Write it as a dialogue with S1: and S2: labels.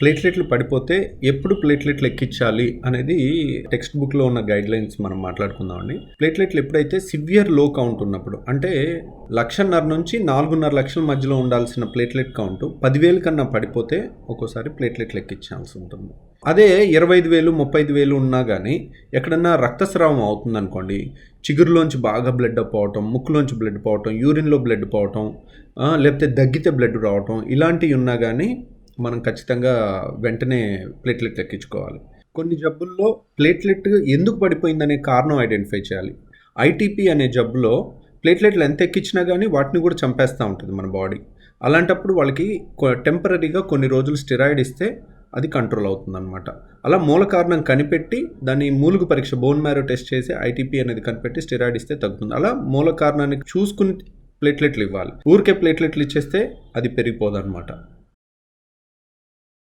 S1: ప్లేట్లెట్లు పడిపోతే ఎప్పుడు ప్లేట్లెట్లు ఎక్కించాలి అనేది టెక్స్ట్ బుక్లో ఉన్న గైడ్ లైన్స్ మనం మాట్లాడుకుందామండి. ప్లేట్లెట్లు ఎప్పుడైతే సివియర్లో కౌంట్ ఉన్నప్పుడు అంటే లక్షన్నర నుంచి నాలుగున్నర లక్షల మధ్యలో ఉండాల్సిన ప్లేట్లెట్ కౌంట్ పదివేలు కన్నా పడిపోతే ఒక్కోసారి ప్లేట్లెట్లు ఎక్కించాల్సి ఉంటుంది. అదే ఇరవై ఐదు వేలు ముప్పై ఐదు వేలు ఉన్నా కానీ ఎక్కడన్నా రక్తస్రావం అవుతుందనుకోండి చిగురులోంచి బాగా బ్లడ్ పోవటం ముక్కులోంచి బ్లడ్ పోవటం యూరిన్లో బ్లడ్ పోవటం లేకపోతే దగ్గితే బ్లడ్ రావటం ఇలాంటివి ఉన్నా కానీ మనం ఖచ్చితంగా వెంటనే ప్లేట్లెట్ ఎక్కించుకోవాలి. కొన్ని జబ్బుల్లో ప్లేట్లెట్ ఎందుకు పడిపోయిందనే కారణం ఐడెంటిఫై చేయాలి. ఐటీపీ అనే జబ్బులో ప్లేట్లెట్లు ఎంత ఎక్కించినా కానీ వాటిని కూడా చంపేస్తూ ఉంటుంది మన బాడీ. అలాంటప్పుడు వాళ్ళకి టెంపరీగా కొన్ని రోజులు స్టెరాయిడ్ ఇస్తే అది కంట్రోల్ అవుతుంది అనమాట అలా మూల కారణం కనిపెట్టి దాన్ని మూలుగు పరీక్ష బోన్ మ్యారో టెస్ట్ చేసి ఐటీపీ అనేది కనిపెట్టి స్టెరాయిడ్ ఇస్తే తగ్గుతుంది. అలా మూల కారణాన్ని చూసుకుని ప్లేట్లెట్లు ఇవ్వాలి. ఊరికే ప్లేట్లెట్లు ఇచ్చేస్తే అది పెరిగిపోదన్నమాట.